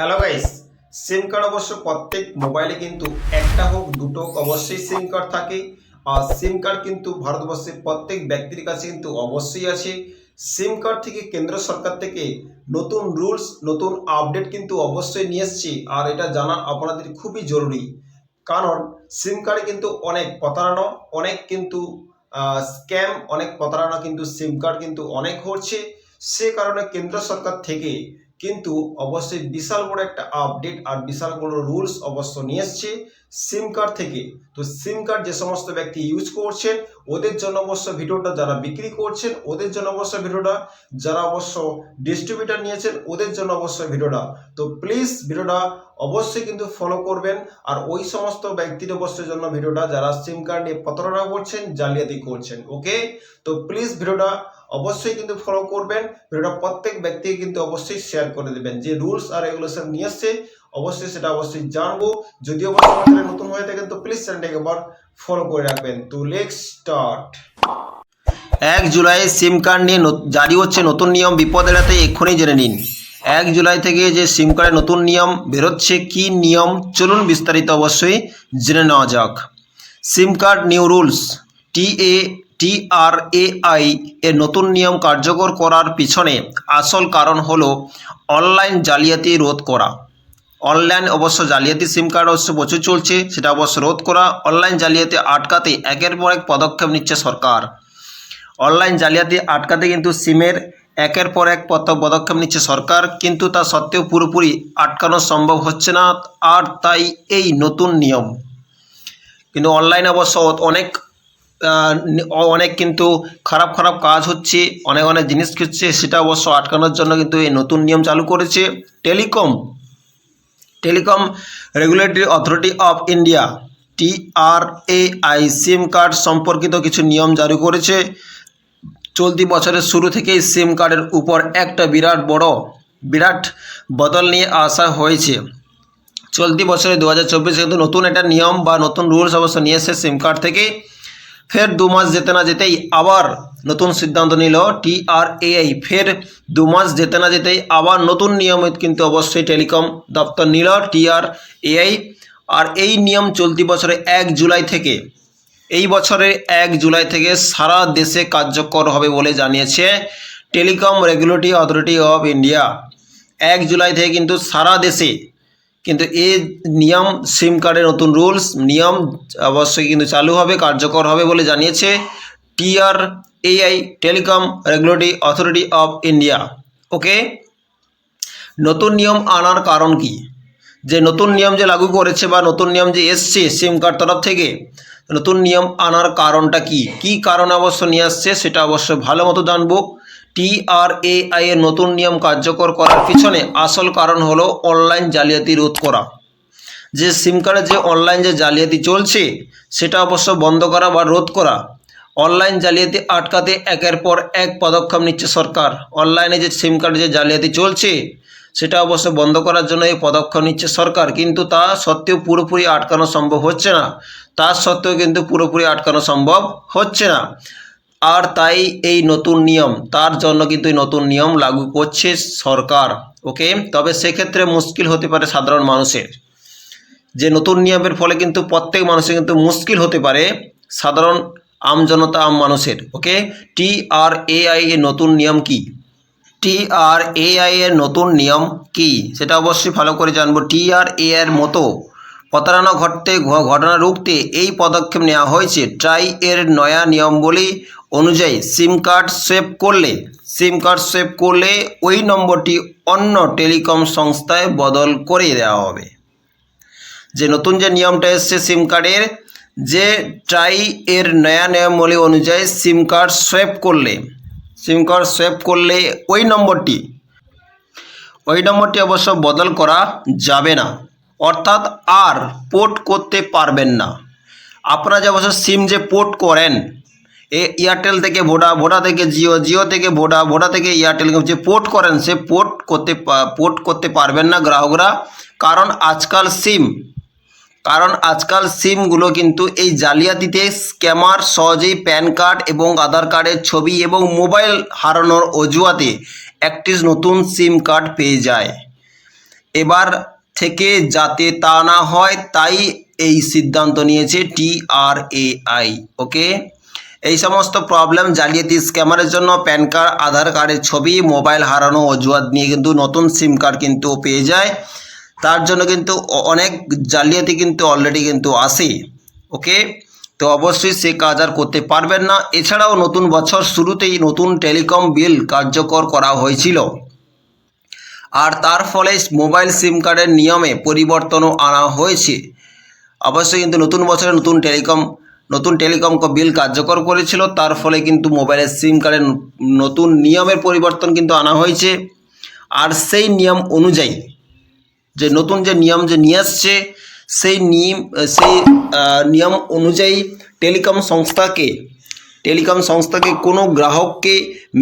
Hello guys সিম card অবশ্য প্রত্যেক মোবাইলে কিন্তু একটা হোক, দুটো অবশ্যই সিম কার্ড থাকে। আর সিম কার্ড কিন্তু ভারতবর্ষের প্রত্যেক ব্যক্তির কাছে কিন্তু অবশ্যই আছে। সিম কার্ড থেকে কেন্দ্র সরকার থেকে নতুন রুলস নতুন আপডেট কিন্তু অবশ্যই নিয়ে এসছে। আর এটা জানা আপনাদের খুবই জরুরি। কারণ সিম কার্ডে কিন্তু অনেক প্রতারণা, অনেক কিন্তু স্ক্যাম অনেক প্রতারণা কিন্তু সিম কার্ড কিন্তু অনেক হচ্ছে। সে কারণে কেন্দ্র সরকার থেকে কিন্তু অবশ্যই বিশাল বড় একটা আপডেট আর বিশাল বড় রুলস অবশ্য নিয়ে এসছে। সিম কার্ড থেকে। তো সিম কার্ড যে সমস্ত ব্যক্তি ইউজ করছেন, ওদের জন্য অবশ্য ভিডিওটা যারা বিক্রি করছেন, ওদের জন্য অবশ্য ভিডিওটা, যারা অবশ্য ডিস্ট্রিবিউটার নিয়েছেন, ওদের জন্য অবশ্যই ভিডিওটা। তো প্লিজ ভিডিওটা অবশ্যই কিন্তু ফলো করবেন, আর ওই সমস্ত ব্যক্তির অবশ্যই জন্য ভিডিওটা যারা সিম কার্ড নিয়ে প্রতারণা করছেন, জালিয়াতি করছেন ওকে তো প্লিজ ভিডিওটা অবশ্যই কিন্তু ফলো করবেন, ভিডিওটা প্রত্যেক ব্যক্তিকে কিন্তু অবশ্যই শেয়ার করে দেবেন। যে রুলস আর রেগুলেশন নিয়ে এসছে অবশ্যই সেটা অবশ্যই জানব। যদি অবশ্যই আমার চ্যানেল নতুন হয়ে থাকেন তো প্লিজ চ্যানেলটাকে একবার ফলো করে রাখবেন। তো লেটস স্টার্ট এক জুলাই সিম কার্ড নিয়ে জারি হচ্ছে নতুন নিয়ম। বিপদ এড়াতে এক্ষুনি জেনে নিন। এক জুলাই থেকে যে সিম কার্ডের নতুন নিয়ম বেরোচ্ছে, কি নিয়ম? চলুন বিস্তারিত অবশ্যই জেনে নেওয়া যাক। SIM card new rules T A T R A I এর নতুন নিয়ম কার্যকর করার পিছনে আসল কারণ হলো অনলাইন জালিয়াতি রোধ করা। অনলাইন অবশ্য জালিয়াতি সিম কার্ড অবশ্য প্রচুর চলছে, সেটা অবশ্য রোধ করা, অনলাইন জালিয়াতি আটকাতে একের পর এক পদক্ষেপ নিচ্ছে সরকার। অনলাইন জালিয়াতি আটকাতে কিন্তু সিমের একের পর এক পদ- পদক্ষেপ নিচ্ছে সরকার, কিন্তু তা সত্ত্বেও পুরোপুরি আটকানো সম্ভব হচ্ছে না, আর তাই এই নতুন নিয়ম। কিন্তু অনলাইন অবশ্য অনেক অনেক কিন্তু খারাপ খারাপ কাজ হচ্ছে, অনেক অনেক জিনিস হচ্ছে, সেটা অবশ্য আটকানোর জন্য কিন্তু এই নতুন নিয়ম চালু করেছে। Telecom telecom regulatory authority of India TRAI SIM card সম্পর্কিত কিছু নিয়ম জারি করেছে। চলতি বছরের শুরু থেকেই সিম কার্ডের উপর একটা বিরাট বড়, বিরাট বদল নিয়ে আসা হয়েছে। চলতি বছরে দু হাজার চব্বিশে কিন্তু নতুন একটা নিয়ম বা নতুন রুলস অবশ্য নিয়ে এসেছে সিম কার্ড থেকে। ফের দু মাস যেতে না যেতেই আবার নতুন সিদ্ধান্ত নিল টিআরএআই ফের দু মাস যেতে না যেতেই আবার নতুন নিয়ম কিন্তু অবশ্যই টেলিকম দপ্তর নিল টিআরএআই আর এই নিয়ম চলতি বছরে এক জুলাই থেকে, এই বছরে এক জুলাই থেকে সারা দেশে কার্যকর হবে বলে জানিয়েছে telecom regulatory authority of India. এক জুলাই থেকে কিন্তু সারা দেশে কিন্তু এই নিয়ম, সিম কার্ডের নতুন রুলস, নিয়ম অবশ্যই কিন্তু চালু হবে, কার্যকর হবে বলে জানিয়েছে T R A I telecom regulatory authority of India okay নতুন নিয়ম আনার কারণ কি? যে নতুন নিয়ম যে লাগু করেছে বা নতুন নিয়ম যে এসছে সিম কার্ড তরফ থেকে, নতুন নিয়ম আনার কারণটা কি? কি কারণে অবশ্য নিয়ে আসছে সেটা অবশ্য ভালো মতো জানব। টিআরএআই এর নতুন নিয়ম কার্যকর করার পিছনে আসল কারণ হলো অনলাইন জালিয়াতি রোধ করা। যে সিম কার্ডে যে অনলাইন যে জালিয়াতি চলছে, সেটা অবশ্য বন্ধ করা বা রোধ করা অনলাইন জালিয়াতি আটকাতে একের পর এক পদক্ষেপ নিচ্ছে সরকার। অনলাইনে যে সিম কার্ড যে জালিয়াতি চলছে, সেটা অবশ্য বন্ধ করার জন্য এই পদক্ষেপ নিচ্ছে সরকার। কিন্তু তা সত্ত্বেও পুরোপুরি আটকানো সম্ভব হচ্ছে না। তার সত্ত্বেও কিন্তু পুরোপুরি আটকানো সম্ভব হচ্ছে না। আর তাই এই নতুন নিয়ম, তার জন্য কিন্তু এই নতুন নিয়ম লাগু করছে সরকার। ওকে? তবে সেক্ষেত্রে মুশকিল হতে পারে সাধারণ মানুষের। যে নতুন নিয়মের ফলে কিন্তু প্রত্যেক মানুষের কিন্তু মুশকিল হতে পারে। সাধারণ আমজনতা আম মানুষের ওকে টি আর এআই এর নতুন নিয়ম কি? টি আর এআই এর নতুন নিয়ম কি? সেটা অবশ্যই ভালো করে জানব। টি আর এ এর মতো প্রতারণা ঘটতে ঘটনা রুখতে এই পদক্ষেপ নেওয়া হয়েছে। ট্রাই এর নয়া নিয়মবলী অনুযায়ী সিম কার্ড সেভ করলে সিম কার্ড সেভ করলে ওই নম্বরটি অন্য টেলিকম সংস্থায় বদল করে দেওয়া হবে। যে নতুন যে নিয়মটা এসছে সিম কার্ডের যে ট্রাই এর নয়া নিয়মাবলী অনুযায়ী সিম কার্ড সেভ করলে সিম কার্ড সেভ করলে ওই নম্বরটি ওই নম্বরটি অবশ্য বদল করা যাবে না। অর্থাৎ আর পোর্ট করতে পারবেন না। আপনারা যে অবশ্য সিম যে পোর্ট করেন, এ এয়ারটেল থেকে ভোডা ভোডা থেকে জিও জিও থেকে ভোডা ভোডা থেকে এয়ারটেল যে পোর্ট করেন, সে পোর্ট করতে পোর্ট করতে পারবেন না গ্রাহকরা। কারণ আজকাল সিম কারণ আজকাল সিমগুলো কিন্তু এই জালিয়াতিতে স্ক্যামার সহজেই প্যান কার্ড এবং আধার কার্ডের ছবি এবং মোবাইল হারানোর অজুহাতে একটি নতুন সিম কার্ড পেয়ে যায়। এবার থেকে যাতে তা না হয়, তাই এই সিদ্ধান্ত নিয়েছে টিআরএআই ওকে এই সমস্ত প্রবলেম জালিয়াতি স্ক্যামারের জন্য প্যান কার্ড, আধার কার্ডের ছবি, মোবাইল হারানো অজুহাত নিয়ে কিন্তু নতুন সিম কার্ড কিন্তু পেয়ে যায়। তার জন্য কিন্তু অনেক জালিয়াতি কিন্তু অলরেডি কিন্তু আসে ওকে তো অবশ্যই সে কাজ আর করতে পারবেন না। এছাড়াও নতুন বছর শুরুতেই নতুন টেলিকম বিল কার্যকর করা হয়েছিল। আর তার ফলে মোবাইল সিম কার্ডের নিয়মে পরিবর্তনও আনা হয়েছে। অবশ্যই কিন্তু নতুন বছরে নতুন টেলিকম নতুন টেলিকম বিল কার্যকর করেছিল। তার ফলে কিন্তু মোবাইলের সিম কার্ডের নতুন নিয়মের পরিবর্তন কিন্তু আনা হয়েছে। আর সেই নিয়ম অনুযায়ী যে নতুন যে নিয়ম যে নিয়ে আসছে, সেই নিয়ম সেই নিয়ম অনুযায়ী টেলিকম সংস্থাকে টেলিকম সংস্থাকে কোনো গ্রাহককে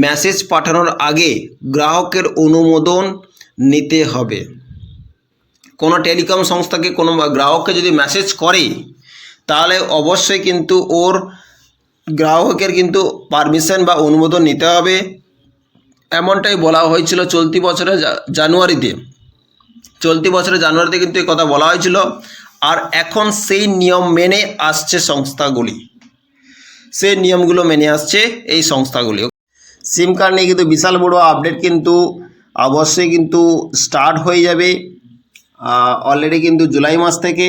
মেসেজ পাঠানোর আগে গ্রাহকের অনুমোদন নিতে হবে। কোনো টেলিকম সংস্থাকে, কোনো গ্রাহককে যদি মেসেজ করে, তাহলে অবশ্যই কিন্তু ওর গ্রাহকের কিন্তু পারমিশন বা অনুমোদন নিতে হবে। এমনটাই বলা হয়েছিল চলতি বছরের জানুয়ারিতে। চলতি বছরের জানুয়ারিতে কিন্তু এই কথা বলা হয়েছিল। আর এখন সেই নিয়ম মেনে আসছে সংস্থাগুলি। সেই নিয়মগুলো মেনে আসছে এই সংস্থাগুলি। সিম কার্ড নিয়ে কিন্তু বিশাল বড় আপডেট কিন্তু অবশ্যই কিন্তু স্টার্ট হয়ে যাবে অলরেডি কিন্তু জুলাই মাস থেকে।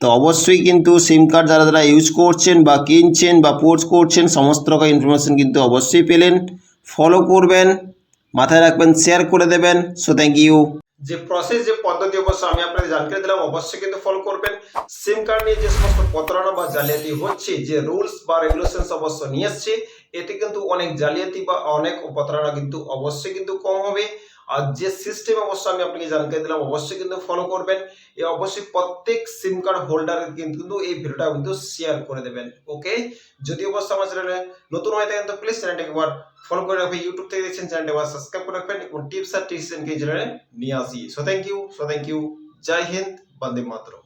তো অবশ্যই কিন্তু সিম কার্ড যারা যারা ইউজ করছেন বা কিনছেন বা পোর্ট করছেন, সমস্ত রকম ইনফরমেশন কিন্তু অবশ্যই পেলেন। ফলো করবেন, মাথায় রাখবেন শেয়ার করে দেবেন। সো থ্যাংক ইউ যে প্রসেস যে পদ্ধতি অবশ্য আমি আপনাদের জানকারি দিলাম, অবশ্যই কিন্তু ফলো করবেন। সিম কার্ড নিয়ে যে সমস্ত প্রতারণা বা জালিয়াতি হচ্ছে, যে রুলস বা রেগুলেশনস অবশ্য নিয়ে এসছে, এতে কিন্তু অনেক জালিয়াতি বা অনেক প্রতারণা কিন্তু অবশ্যই কিন্তু কম হবে। আর যে সিস্টেম অবশ্য আমি আপনাকে জানকারি দিলাম, অবশ্যই কিন্তু ফলো করবেন। এ অবশ্যই প্রত্যেক সিম কার্ড হোল্ডার কিন্তু এই ভিডিওটা কিন্তু শেয়ার করে দেবেন ওকে যদি অবশ্য আমার চ্যানেলে নতুন হয়ে থাকেন, তো প্লিজ চ্যানেলটাকে একবার ফলো করে রাখবেন ইউটিউব থেকে দেখছেন চ্যানেলটি আবার সাবস্ক্রাইব করে রাখবেন এবং টিপস আর টিপস নিয়ে আসি। So thank you so thank you Joy Hind Vande Mataram